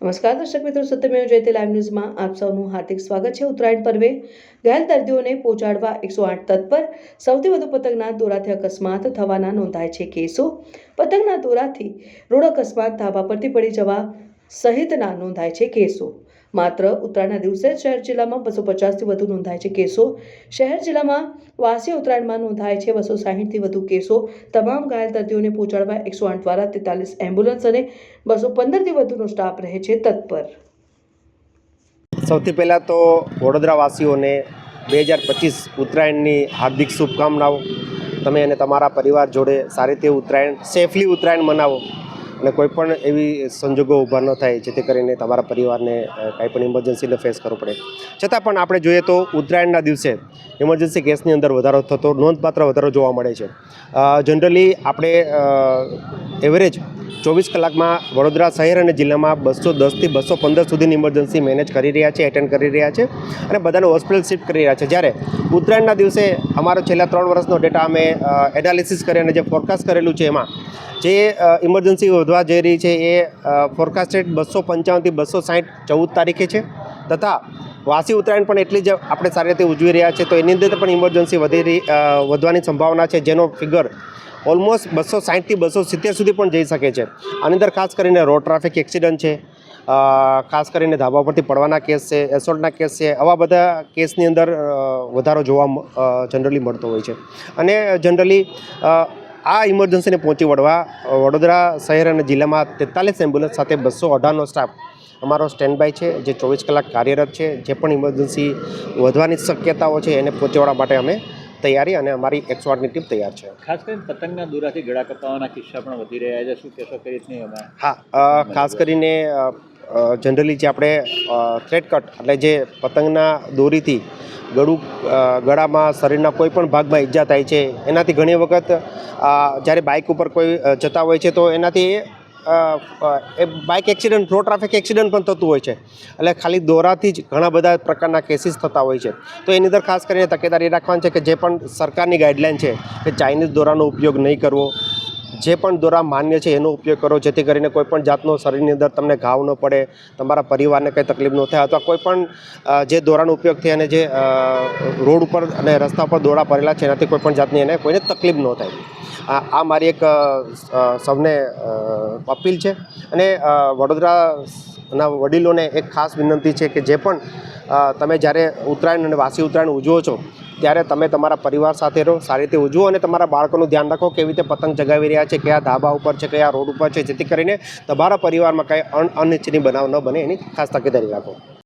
નમસ્કાર દર્શક મિત્રો, સત્યમેવ જયતે લાઈવ ન્યૂઝમાં આપ સૌનું હાર્દિક સ્વાગત છે ઉત્તરાયણ પર્વે. ઘાયલ દર્દીઓને પહોંચાડવા એકસો આઠ તત્પર સૌથી વધુ પતંગના દોરાથી અકસ્માત થવાના નોંધાય છે કેસો. પતંગના દોરાથી રોડ અકસ્માત ધાબા પરથી પડી જવા સહિતના નોંધાય છે કેસો. માત્ર ઉત્તરાયણના દિવસે શહેર જિલ્લામાં બસો પચાસથી વધુ નોંધાય છે કેસો. શહેર જિલ્લામાં વાસી ઉત્તરાયણમાં નોંધાય છે બસો સાહીઠથી વધુ કેસો. તમામ ઘાયલ દર્દીઓને પહોંચાડવા એકસો આઠ દ્વારા તેતાલીસ એમ્બ્યુલન્સ અને બસો પંદરથી વધુનો સ્ટાફ રહે છે તત્પર. સૌથી પહેલાં તો વડોદરાવાસીઓને બે હજાર પચીસ ઉત્તરાયણની હાર્દિક શુભકામનાઓ. તમે અને તમારા પરિવાર જોડે સારી રીતે ઉત્તરાયણ સેફલી ઉત્તરાયણ મનાવો. અને કોઈ પણ એવી સંજોગો ઊભા ન થાય જેથી કરીને તમારા પરિવારને કાંઈ પણ ઇમરજન્સીને ફેસ કરવો પડે. છતાં પણ આપણે જોઈએ તો ઉત્તરાયણના દિવસે ઇમરજન્સી કેસની અંદર વધારો થતો, નોંધપાત્ર વધારો જોવા મળે છે. જનરલી આપણે એવરેજ ચોવીસ કલાકમાં વડોદરા શહેર અને જિલ્લામાં બસો દસથી બસો પંદર સુધીની ઇમરજન્સી મેનેજ કરી રહ્યા છે એટેન્ડ કરી રહ્યા છે અને બધાને હોસ્પિટલ શિફ્ટ કરી રહ્યા છે. જ્યારે ઉત્તરાયણના દિવસે અમારો છેલ્લા ત્રણ વર્ષનો ડેટા અમે એનાલિસિસ કરી અને જે ફોરકાસ્ટ કરેલું છે એમાં, જે ઇમરજન્સી વધવા જઈ રહી છે એ ફોરકાસ્ટેડ બસો પંચાવનથી બસો સાઠ ચૌદ તારીખે છે. તથા વાસી ઉત્તરાયણ પણ એટલી જ આપણે સારી રીતે ઉજવી રહ્યા છે. તો એની અંદર પણ ઇમરજન્સી વધી રહી વધવાની સંભાવના છે. જેનો ફિગર ઓલમોસ્ટ બસો સાહીઠથી બસો સિત્તેર સુધી પણ જઈ શકે છે. આની અંદર ખાસ કરીને રોડ ટ્રાફિક એક્સિડન્ટ છે ખાસ કરીને ધાબા પરથી પડવાના કેસ છે એસોલ્ટના કેસ છે, આવા બધા કેસની અંદર વધારો જોવા જનરલી મળતો હોય છે. અને જનરલી આ ઇમરજન્સીને પહોંચી વળવા વડોદરા શહેર અને જિલ્લામાં તેતાલીસ એમ્બ્યુલન્સ સાથે બસો અઢારનો સ્ટાફ અમારો સ્ટેન્ડ બાય છે, જે ચોવીસ કલાક કાર્યરત છે. જે પણ ઇમરજન્સી વધવાની શક્યતાઓ છે એને પહોંચી વળવા માટે અમે તૈયારી અને અમારી એકસો આઠની ટીમ તૈયાર છે. ખાસ કરીને પતંગના દોરાથી ગળા કપાવાના કિસ્સા પણ વધી રહ્યા છે. શું કહેશો કઈ રીતની અમે? હા ખાસ કરીને જનરલી જે આપણે થ્રેડ કટ એટલે જે પતંગના દોરીથી ગળું ગળામાં શરીરના કોઈ પણ ભાગમાં ઈજા થાય છે એનાથી ઘણી વખત જ્યારે બાઇક ઉપર કોઈ જતા હોય છે તો એનાથી એ bike accident road traffic accident પણ થતું હોય છે. એટલે ખાલી દોરાથી જ ઘણા બધા પ્રકારના કેસીસ થતા હોય છે. તો એની અંદર ખાસ કરીને તકેદારી રાખવાની છે કે જે પણ સરકારની ગાઈડલાઇન છે કે ચાઇનીઝ દોરાનો ઉપયોગ નહીં કરવો. જે પણ દોરા માન્ય છે, એનો ઉપયોગ કરો. જેથી કરીને કોઈપણ જાતનો શરીરની અંદર તમને ઘાવ ન પડે, તમારા પરિવારને કંઈ તકલીફ ન થાય, અથવા કોઈપણ જે દોરાનો ઉપયોગ થાય અને જે રોડ ઉપર અને રસ્તા ઉપર દોરા પડેલા છે, એનાથી કોઈપણ જાતની એને કોઈને તકલીફ ન થાય. આ મારી એક સૌને અપીલ છે. અને વડોદરાના વડીલોને એક ખાસ વિનંતી છે કે જે પણ તમે જ્યારે ઉત્તરાયણ અને વાસી ઉત્તરાયણ ઉજવો છો, ત્યારે તમે તમારા પરિવાર સાથે રહો, સારી રીતે ઉજવો અને તમારા બાળકોનું ધ્યાન રાખો કેવી રીતે પતંગ ચગાવી રહ્યા છે, કયા ધાબા ઉપર છે, કયા રોડ ઉપર છે, જેથી કરીને તમારા પરિવારમાં કંઈ અન અનિચ્છનીય બનાવ ન બને, એની ખાસ તકેદારી રાખો.